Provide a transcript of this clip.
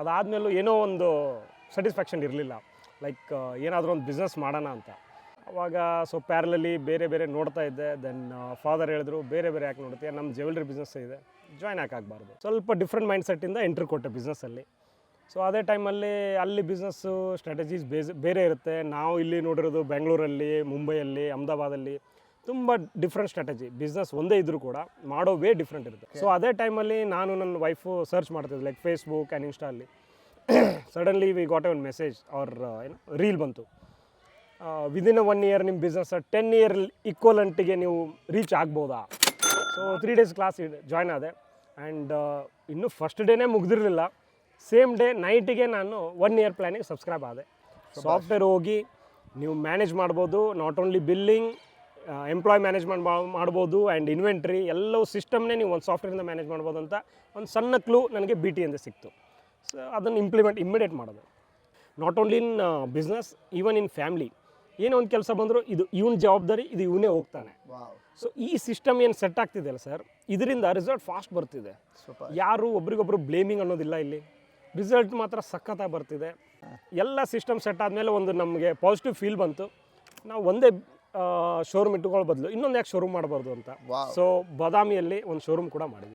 ಅದಾದಮೇಲೂ ಏನೋ ಒಂದು ಸ್ಯಾಟಿಸ್ಫ್ಯಾಕ್ಷನ್ ಇರಲಿಲ್ಲ. ಲೈಕ್ ಏನಾದರೂ ಒಂದು ಬಿಸ್ನೆಸ್ ಮಾಡೋಣ ಅಂತ. ಅವಾಗ ಸೊ ಪ್ಯಾರಲಲ್ಲಿ ಬೇರೆ ಬೇರೆ ನೋಡ್ತಾ ಇದ್ದೆ. ದೆನ್ ಫಾದರ್ ಹೇಳಿದ್ರು, ಬೇರೆ ಬೇರೆ ಯಾಕೆ ನೋಡ್ತೀಯ? ನಮ್ಮ ಜ್ಯುವೆಲ್ರಿ ಬಿಸ್ನೆಸ್ ಇದೆ. ಜಾಯ್ನ್ ಆಗಬಾರ್ದು ಸ್ವಲ್ಪ ಡಿಫ್ರೆಂಟ್ ಮೈಂಡ್ ಸೆಟ್ಟಿಂದ ಎಂಟ್ರಿ ಕೊಟ್ಟೆ ಬಿಸ್ನೆಸ್ಸಲ್ಲಿ ಸೊ ಅದೇ ಟೈಮಲ್ಲಿ ಅಲ್ಲಿ ಬಿಸ್ನೆಸ್ಸು ಸ್ಟ್ರಾಟಜೀಸ್ ಬೇಸ್, ಬೇರೆ ಇರುತ್ತೆ. ನಾವು ಇಲ್ಲಿ ನೋಡಿರೋದು ಬೆಂಗಳೂರಲ್ಲಿ ಮುಂಬೈಯಲ್ಲಿ ಅಹಮದಾಬಾದಲ್ಲಿ ತುಂಬ ಡಿಫ್ರೆಂಟ್ ಸ್ಟ್ರಾಟಜಿ ಬಿಸ್ನೆಸ್ ಒಂದೇ ಇದ್ರೂ ಕೂಡ ಮಾಡೋ ವೇ ಡಿಫ್ರೆಂಟ್ ಇರುತ್ತೆ. ಸೊ ಅದೇ ಟೈಮಲ್ಲಿ ನಾನು ನನ್ನ ವೈಫು ಸರ್ಚ್ ಮಾಡ್ತಿದ್ದೆ ಲೈಕ್ ಫೇಸ್ಬುಕ್ ಆ್ಯಂಡ್ ಇನ್ಸ್ಟಾಲ್ಲಿ ಸಡನ್ಲಿ ವಿ ಗಾಟ್ ಎ ಒಂದು ಮೆಸೇಜ್ ಅವ್ರ ಏನು ರೀಲ್ ಬಂತು. ವಿದಿನ್ ಒನ್ ಇಯರ್ ನಿಮ್ಮ ಬಿಸ್ನೆಸ್ ಟೆನ್ ಇಯರ್ ಈಕ್ವಲೆಂಟಿಗೆ ನೀವು ರೀಚ್ ಆಗ್ಬೋದಾ? So three days class join ಆದೆ. ಆ್ಯಂಡ್ ಇನ್ನೂ ಫಸ್ಟ್ ಡೇನೇ ಮುಗ್ದಿರಲಿಲ್ಲ. ಸೇಮ್ ಡೇ ನೈಟಿಗೆ ನಾನು ಒನ್ ಇಯರ್ ಪ್ಲ್ಯಾನಿಗೆ ಸಬ್ಸ್ಕ್ರೈಬ್ ಆದೆ. ಸಾಫ್ಟ್ವೇರ್ ಹೋಗಿ ನೀವು ಮ್ಯಾನೇಜ್ ಮಾಡ್ಬೋದು not only billing employee management ಮಾಡ್ಬೋದು ಆ್ಯಂಡ್ ಇನ್ವೆಂಟ್ರಿ ಎಲ್ಲವೂ ಸಿಸ್ಟಮ್ನೇ ನೀವು ಒಂದು ಸಾಫ್ಟ್ವೇರಿಂದ ಮ್ಯಾನೇಜ್ ಮಾಡ್ಬೋದು ಅಂತ ಒಂದು ಸಣ್ಣ ಕ್ಲೂ ನನಗೆ ಬಿ ಟಿ ಅಂತ ಸಿಕ್ತು. ಸೊ ಅದನ್ನು ಇಂಪ್ಲಿಮೆಂಟ್ ಇಮ್ಮಿಡಿಯೇಟ್ ಮಾಡೋದು. Not only in business even in family ಏನೋ ಒಂದು ಕೆಲಸ ಬಂದರೂ ಇದು ಇವನ ಜವಾಬ್ದಾರಿ ಇದು ಇವನೇ ಹೋಗ್ತಾನೆ. ಸೊ ಈ ಸಿಸ್ಟಮ್ ಏನು ಸೆಟ್ ಆಗ್ತಿದೆಯಲ್ಲ ಸರ್ ಇದರಿಂದ ರಿಸಲ್ಟ್ ಫಾಸ್ಟ್ ಬರ್ತಿದೆ. ಯಾರು ಒಬ್ರಿಗೊಬ್ರು ಬ್ಲೇಮಿಂಗ್ ಅನ್ನೋದಿಲ್ಲ ಇಲ್ಲಿ. ರಿಸಲ್ಟ್ ಮಾತ್ರ ಸಖತ್ತಾಗಿ ಬರ್ತಿದೆ. ಎಲ್ಲ ಸಿಸ್ಟಮ್ ಸೆಟ್ ಆದಮೇಲೆ ಒಂದು ನಮಗೆ ಪಾಸಿಟಿವ್ ಫೀಲ್ ಬಂತು. ನಾವು ಒಂದೇ ಶೋರೂಮ್ ಇಟ್ಟುಕೊಳ್ಳೋ ಬದಲು ಇನ್ನೊಂದು ಯಾಕೆ ಶೋರೂಮ್ ಮಾಡಬಾರ್ದು ಅಂತ. ಸೊ ಬಾದಾಮಿಯಲ್ಲಿ ಒಂದು ಶೋರೂಮ್ ಕೂಡ ಮಾಡಿದ್ವಿ